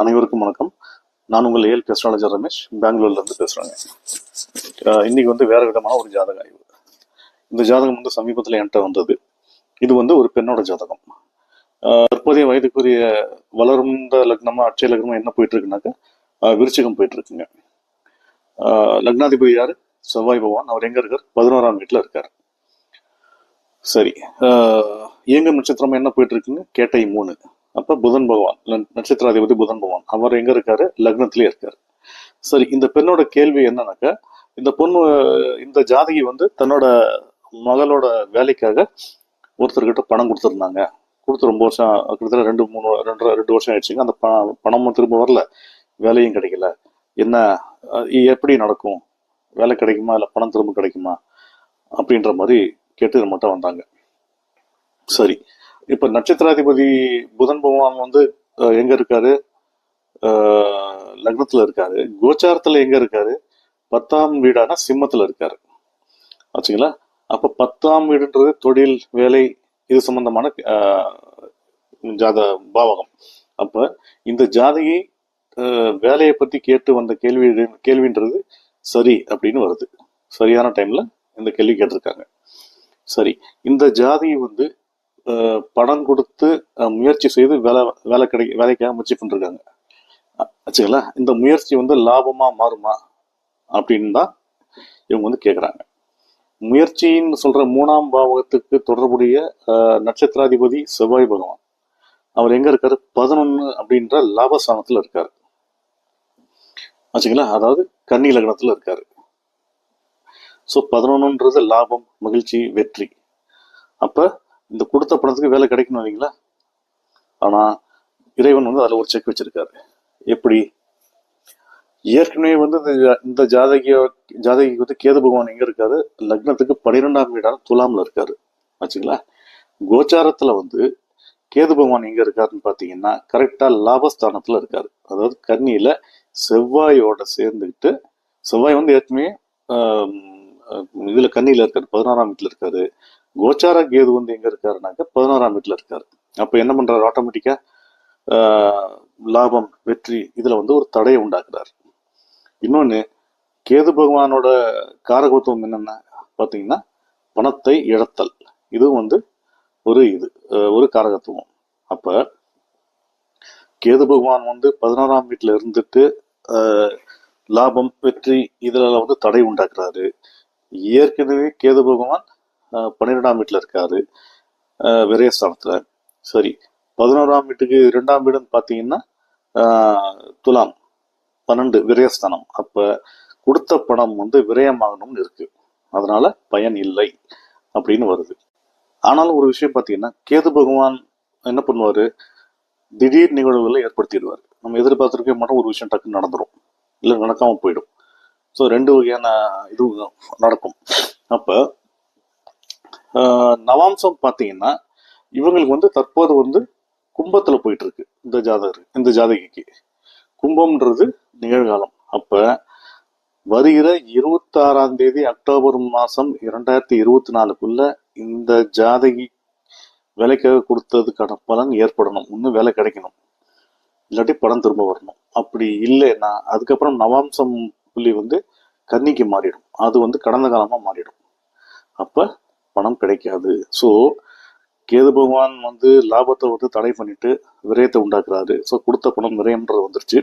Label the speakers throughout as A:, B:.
A: அனைவருக்கும் வணக்கம். நான் உங்கள் ஏல் அஸ்ட்ராலஜர் ரமேஷ். பெங்களூர்லேருந்து பேசுகிறேங்க பேசுறேங்க. இன்னைக்கு வந்து வேறு விதமான ஒரு ஜாதக ஆய்வு. இந்த ஜாதகம் வந்து சமீபத்தில் என்கிட்ட வந்தது. இது வந்து ஒரு பெண்ணோட ஜாதகம். தற்போதைய வயதுக்குரிய வளர்ந்த லக்னமாக அட்சய லக்னமாக என்ன போயிட்டு இருக்குனாக்க விருச்சிகம் போயிட்டு இருக்குங்க லக்னாதிபதி யார்? செவ்வாய் பகவான். அவர் எங்கே இருக்கார்? பதினோராம் வீட்டில் இருக்கார். சரி. இயங்கும் நட்சத்திரம் என்ன போயிட்டு இருக்குங்க கேட்டை மூணு. அப்ப புதன் பகவான் நட்சத்திராதிபதி புதன் பகவான் அவர் எங்க இருக்காரு? லக்னத்திலே இருக்காரு. சரி இந்த பெண்ணோட கேள்வி என்னன்னாக்கா இந்த பொண்ணு இந்த ஜாதகி வந்து தன்னோட மகளோட வேலைக்காக ஒருத்தர்கிட்ட பணம் கொடுத்துருந்தாங்க. கொடுத்து ரொம்ப வருஷம் கிட்டத்தட்ட ரெண்டு மூணு ரெண்டு ரெண்டு வருஷம் ஆயிடுச்சுங்க. அந்த ப பணமும் திரும்ப வரல. வேலையும் கிடைக்கல. என்ன இ- எப்படி நடக்கும்? வேலை கிடைக்குமா? இல்லை பணம் திரும்ப கிடைக்குமா? அப்படின்ற மாதிரி கேட்டு நம்மகிட்ட வந்தாங்க. சரி இப்ப நட்சத்திராதிபதி புதன் பகவான் வந்து எங்க இருக்காரு? லக்னத்துல இருக்காரு. கோச்சாரத்துல எங்க இருக்காரு? பத்தாம் வீடான சிம்மத்துல இருக்காரு. ஆச்சுங்களா? அப்ப பத்தாம் வீடுன்றது தொழில் வேலை இது சம்பந்தமான ஜாத பாவகம். அப்ப இந்த ஜாதகி வேலையை பத்தி கேட்டு வந்த கேள்வி கேள்வின்றது சரி அப்படின்னு வருது. சரியான டைம்ல இந்த கேள்வி கேட்டிருக்காங்க. சரி இந்த ஜாதகி வந்து பணம் கொடுத்து முயற்சி செய்து வேலை வேலை கிடை வேலைக்காக முயற்சி பண்ணிருக்காங்க ஆச்சுங்களா? இந்த முயற்சி வந்து லாபமா மாறுமா? அப்படின்னு தான் இவங்க வந்து கேட்குறாங்க முயற்சின்னு சொல்ற மூணாம் பாவகத்துக்கு தொடர்புடைய அஹ், நட்சத்திராதிபதி செவ்வாய் பகவான். அவர் எங்க இருக்காரு? பதினொன்னு அப்படின்ற லாபஸ்தானத்தில் இருக்காரு. ஆச்சுங்களா? அதாவது கன்னி லக்னத்தில் இருக்காரு. ஸோ பதினொன்றுன்றது லாபம் மகிழ்ச்சி வெற்றி. அப்ப இந்த கொடுத்த பணத்துக்கு வேலை கிடைக்கணும் இல்லைங்களா? ஆனால் இறைவன் வந்து அதில் ஒரு செக் வச்சிருக்காரு. எப்படி? ஏற்கனவே வந்து இந்த இந்த ஜாதகிய ஜாதகிக்கு வந்து கேது பகவான் எங்க இருக்காரு? லக்னத்துக்கு பன்னிரெண்டாம் வீடான துலாமில் இருக்காரு. ஆச்சுங்களா? கோச்சாரத்துல வந்து கேது பகவான் எங்க இருக்காருன்னு பாத்தீங்கன்னா கரெக்டா லாபஸ்தானத்துல இருக்காரு. அதாவது கன்னியில செவ்வாயோட சேர்ந்துக்கிட்டு செவ்வாய் வந்து ஏற்கனவே இதுல கன்னியில இருக்காரு பதினாறாம் வீட்டுல இருக்காரு. கோச்சார கேது வந்து எங்க இருக்காருனாக்க பதினோராம் வீட்டுல இருக்காரு. அப்ப என்ன பண்றாரு? ஆட்டோமேட்டிக்கா லாபம் வெற்றி இதுல வந்து ஒரு தடையை உண்டாக்குறாரு. இன்னொன்னு கேது பகவானோட காரகத்துவம் என்னென்ன பாத்தீங்கன்னா பணத்தை இழத்தல். இதுவும் வந்து ஒரு இது ஒரு காரகத்துவம். அப்ப கேது பகவான் வந்து பதினோராம் வீட்டுல இருந்துட்டு லாபம் வெற்றி இதுல வந்து தடை உண்டாக்குறாரு. ஏற்கனவே கேது பகவான் பன்னிரெண்டாம் வீட்டில் இருக்காரு. விரயஸ்தானத்தில் சரி பதினோராம் வீட்டுக்கு இரண்டாம் வீடுன்னு பார்த்தீங்கன்னா துலாம் பன்னெண்டு விரயஸ்தானம் அப்போ கொடுத்த பணம் வந்து விரயமாகணும்னு இருக்கு. அதனால பயன் இல்லை அப்படின்னு வருது. ஆனாலும் ஒரு விஷயம் பார்த்தீங்கன்னா கேது பகவான் என்ன பண்ணுவார்? திடீர் நிகழ்வுகளை ஏற்படுத்திடுவார். நம்ம எதிர்பார்த்துருக்க மாட்டோம் ஒரு விஷயம் டக்குன்னு நடந்துரும். இல்லை நடக்காமல் போயிடும். ஸோ ரெண்டு வகையான இது நடக்கும். அப்போ நவாம்சம் பார்த்தீங்கன்னா இவங்களுக்கு வந்து தற்போது வந்து கும்பத்தில் போயிட்டு இருக்கு இந்த ஜாதகர் இந்த ஜாதகிக்கு. கும்பம்ன்றது நிகழ்காலம். அப்போ வருகிற இருபத்தாறாம் தேதி அக்டோபர் மாதம் இரண்டாயிரத்தி இருபத்தி நாலுக்குள்ள இந்த ஜாதகி விலைக்காக கொடுத்ததுக்கான பலன் ஏற்படணும். இன்னும் வேலை கிடைக்கணும். இல்லாட்டி படம் திரும்ப வரணும். அப்படி இல்லைன்னா அதுக்கப்புறம் நவாம்சம் புள்ளி வந்து கன்னிக்கு மாறிடும். அது வந்து கடந்த காலமாக மாறிடும். அப்போ பணம் கிடைக்காது. ஸோ கேது பகவான் வந்து லாபத்தை வந்து தடை பண்ணிட்டு விரயத்தை உண்டாக்குறாரு. ஸோ கொடுத்த பணம் விரயம்ன்றது வந்துருச்சு.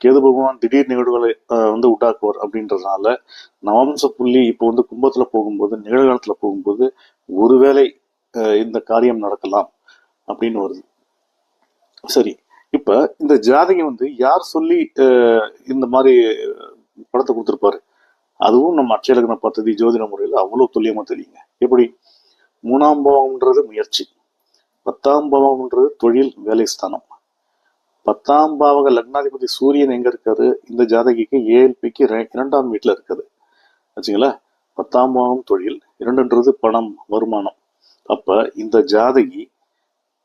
A: கேது பகவான் திடீர் நிகழ்வுகளை வந்து உண்டாக்குவார் அப்படின்றதுனால நவம்ச புள்ளி இப்போ வந்து கும்பத்தில் போகும்போது நிகழ்காலத்தில் போகும்போது ஒருவேளை இந்த காரியம் நடக்கலாம் அப்படின்னு வருது. சரி. இப்போ இந்த ஜாதகம் வந்து யார் சொல்லி இந்த மாதிரி படத்தை கொடுத்துருப்பாரு. அதுவும் நம்ம அட்சயலக்ன பத்ததி ஜோதிட முறையில் அவ்வளவு துல்லியமா தெரியுங்க. எப்படி? மூணாம் பாவம்ன்றது முயற்சி. பத்தாம் பாவம்ன்றது தொழில் வேலை ஸ்தானம். பத்தாம் பாவக லக்னாதிபதி சூரியன் எங்க இருக்காரு? இந்த ஜாதகிக்கு ஏஎல்பிக்கு இரண்டாம் வீட்டுல இருக்குது வச்சுங்களா பத்தாம் பாவம் தொழில் இரண்டுன்றது பணம் வருமானம். அப்ப இந்த ஜாதகி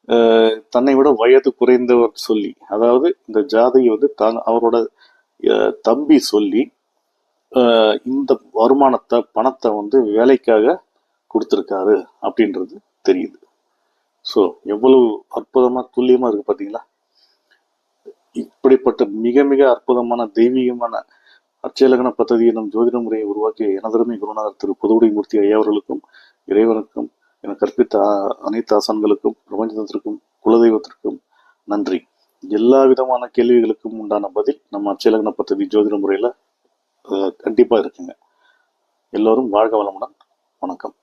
A: அஹ், தன்னை விட வயது குறைந்தவர் சொல்லி அதாவது இந்த ஜாதகி வந்து தான் அவரோட தம்பி சொல்லி இந்த வருமானத்தை பணத்தை வந்து வேலைக்காக கொடுத்துருக்காரு அப்படின்றது தெரியுது. ஸோ எவ்வளவு அற்புதமாக துல்லியமாக இருக்குது பார்த்தீங்களா இப்படிப்பட்ட மிக மிக அற்புதமான தெய்வீகமான அச்சலகன பദ്ധதி எனும் ஜோதிட முறையை உருவாக்கிய எனதருமை குருநாதர் திரு புதுவுடை மூர்த்தி ஐயாவர்களுக்கும் இறைவனுக்கும் என கற்பித்த அனைத்து ஆசான்களுக்கும் பிரபஞ்சத்திற்கும் குலதெய்வத்திற்கும் நன்றி. எல்லா விதமான கேள்விகளுக்கும் உண்டான பதில் நம்ம அச்சலகன பദ്ധதி ஜோதிட முறையில் கண்டிப்பாக இருக்குங்க. எல்லோரும் வாழ்க வளமுடன். வணக்கம்.